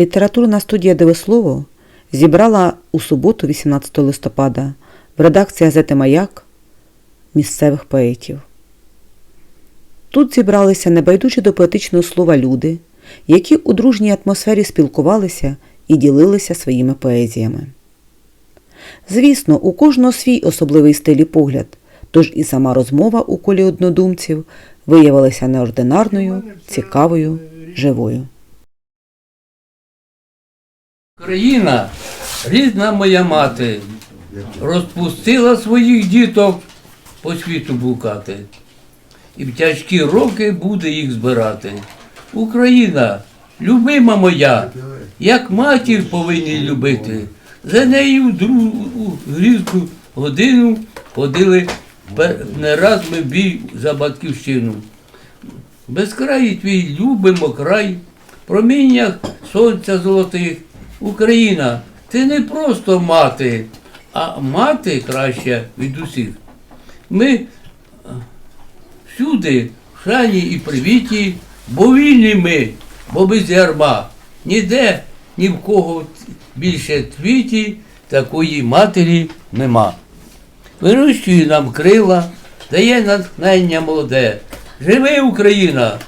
Літературна студія Дивослово зібрала у суботу, 18 листопада, в редакції газети Маяк місцевих поетів. Тут зібралися небайдужі до поетичного слова люди, які у дружній атмосфері спілкувалися і ділилися своїми поезіями. Звісно, у кожного свій особливий стиль і погляд, тож і сама розмова у колі однодумців виявилася неординарною, цікавою, живою. Країна, рідна моя мати, розпустила своїх діток по світу блукати, і в тяжкі роки буде їх збирати. Україна, любима моя, як матір повинні любити. За нею в другу грізку годину ходили не раз ми бій за батьківщину. Безкрай твій любимо край, проміннях сонця золотих. Україна, ти не просто мати, а мати краща від усіх. Ми е, всюди в шані і привіті, бо вільні ми, бо без ярма. Ніде ні в кого більше твіті такої матері нема. Вирощує нам крила, дає натхнення молоде. Живи Україна!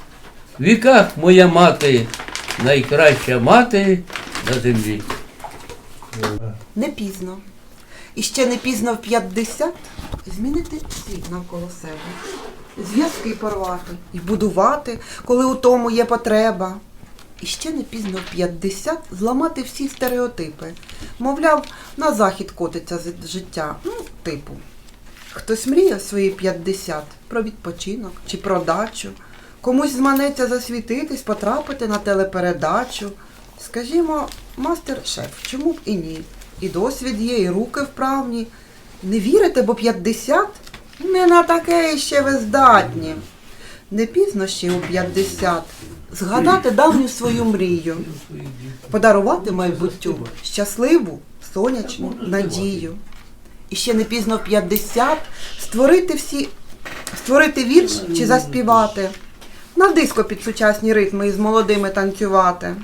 В віках моя мати, найкраща мати на землі. Не пізно. І ще не пізно в 50 змінити світ навколо себе. Зв'язки порвати і будувати, коли у тому є потреба. І ще не пізно в 50 зламати всі стереотипи. Мовляв, на захід котиться життя. Ну, типу. Хтось мріє свої 50 про відпочинок чи про дачу. Комусь зманеться засвітитись, потрапити на телепередачу. Скажімо, мастер-шеф, чому б і ні? І досвід є, і руки вправні. Не вірите, бо 50? Не на таке ще ви здатні. Не пізно ще у 50 згадати давню свою мрію, подарувати майбуттю щасливу, сонячну надію. І ще не пізно в 50 створити всі, створити вірш чи заспівати, на диско під сучасні ритми із молодими танцювати.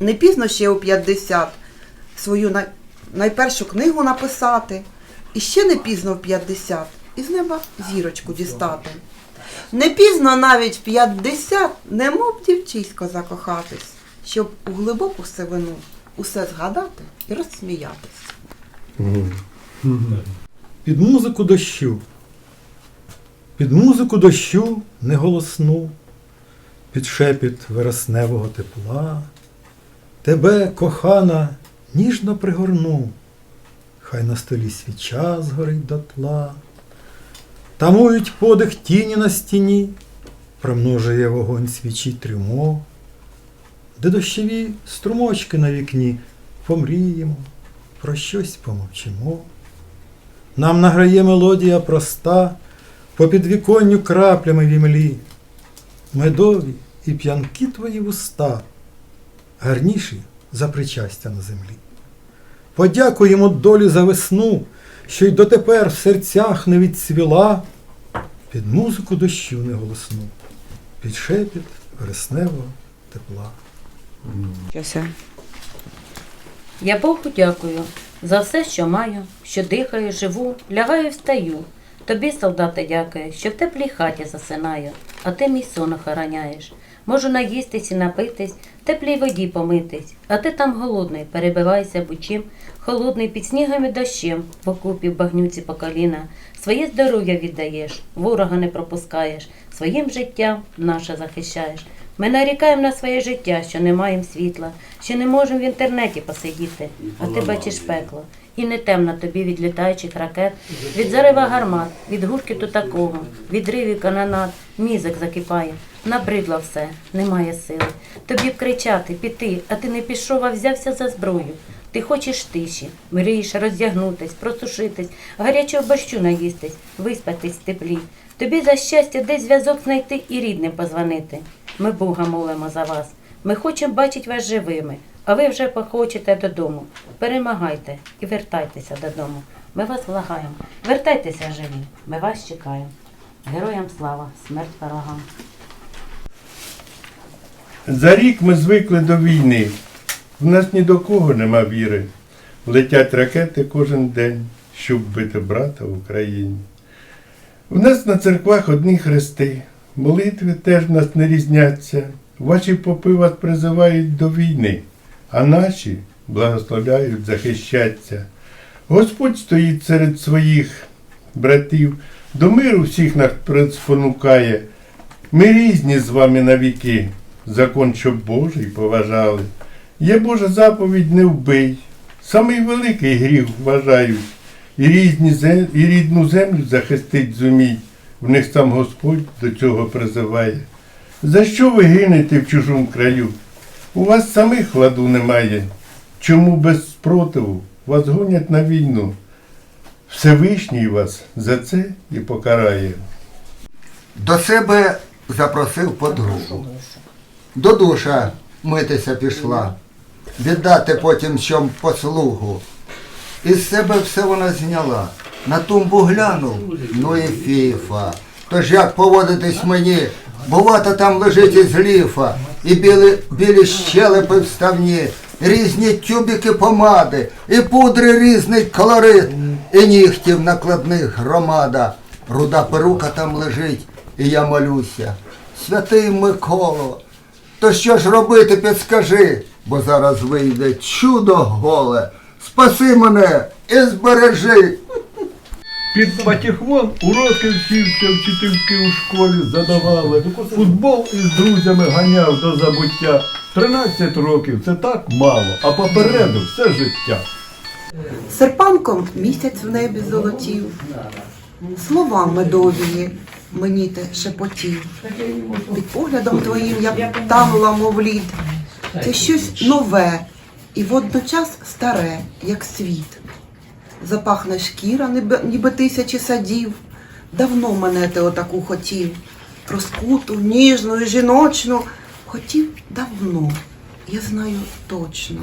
Не пізно ще у 50 свою найпершу книгу написати. І ще не пізно в 50 із неба зірочку дістати. Не пізно навіть в 50, немов дівчисько закохатись, щоб у глибоку сивину усе згадати і розсміятись. Під музику дощу. Під музику дощу неголосну, під шепіт вересневого тепла. Тебе, кохана, ніжно пригорну, хай на столі свіча згорить дотла. Тамують подих тіні на стіні, промножує вогонь свічі трюмо, де дощові струмочки на вікні помріємо, про щось помовчимо. Нам награє мелодія проста, по підвіконню краплями в імлі. Медові і п'янкі твої вуста, гарніші за причастя на землі. Подякуємо долі за весну, що й дотепер в серцях не відцвіла, під музику дощу неголосну, під шепіт вересневого тепла. Я Богу дякую за все, що маю, що дихаю, живу, лягаю, встаю. Тобі, солдати, дякую, що в теплій хаті засинаю, а ти мій сон охороняєш. Можу наїстись і напитись, теплій воді помитись, а ти там голодний, перебивайся бучим, холодний під снігом і дощем, в окупі в багнюці по коліна. Своє здоров'я віддаєш, ворога не пропускаєш, своїм життям наше захищаєш. Ми нарікаємо на своє життя, що не маємо світла, що не можемо в інтернеті посидіти, а ти бачиш пекло. І не темно тобі від літаючих ракет, від зарива гармат, від гуркіту такого, від ривів канонат, мізок закипає. Набридло все, немає сили. Тобі б кричати, піти, а ти не пішов, а взявся за зброю. Ти хочеш тиші, мрієш роздягнутись, просушитись, гарячого борщу наїстись, виспатись в теплі. Тобі за щастя десь зв'язок знайти і рідним позвонити. Ми Бога молимо за вас. Ми хочемо бачити вас живими, а ви вже похочете додому. Перемагайте і вертайтеся додому. Ми вас благаємо. Вертайтеся живі. Ми вас чекаємо. Героям слава, смерть ворогам. За рік ми звикли до війни. В нас ні до кого нема віри. Летять ракети кожен день, щоб бити брата в Україні. У нас на церквах одні хрести, молитви теж в нас не різняться. Ваші попи вас призивають до війни, а наші благословляють захищаться. Господь стоїть серед своїх братів, до миру всіх нас спонукає. Ми різні з вами навіки, закон, щоб Божий поважали. Є Божа заповідь не вбий. Самий великий гріх вважають. І, різні зем... і рідну землю захистить зумій. В них сам Господь до цього призиває. За що ви гинете в чужому краю? У вас самих ладу немає. Чому без спротиву вас гонять на війну? Всевишній вас за це і покарає. До себе запросив подругу. До душа митися пішла, віддати потім чом послугу. Із себе все вона зняла. На тумбу глянув, ну і фіфа. Тож як поводитись мені? Бувато там лежить із ліфа, і білі, білі щелепи вставні, різні тюбики помади, і пудри різний колорит, і нігтів накладних громада. Руда перука там лежить, і я молюся. Святий Миколо, то що ж робити, підскажи, бо зараз вийде чудо голе. Спаси мене і збережи. Під патіхвон уроки вчився, вчительки у школі задавали. Футбол із друзями ганяв до забуття. 13 років це так мало, а попереду все життя. Серпанком місяць в небі золотів, слова медовії мені те шепотів. Під поглядом твоїм я танула, мов лід. Це щось нове і водночас старе, як світ. Запахне шкіра, ніби, тисячі садів. Давно мене ти отаку хотів. Розкуту, ніжну і жіночну. Хотів давно, я знаю точно.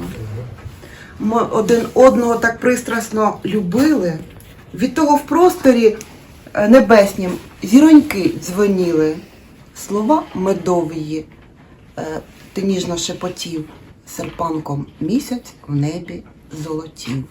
Ми один одного так пристрасно любили. Від того в просторі е, небеснім зіроньки дзвеніли. Слова медовії е, ти ніжно шепотів, серпанком місяць в небі золотів.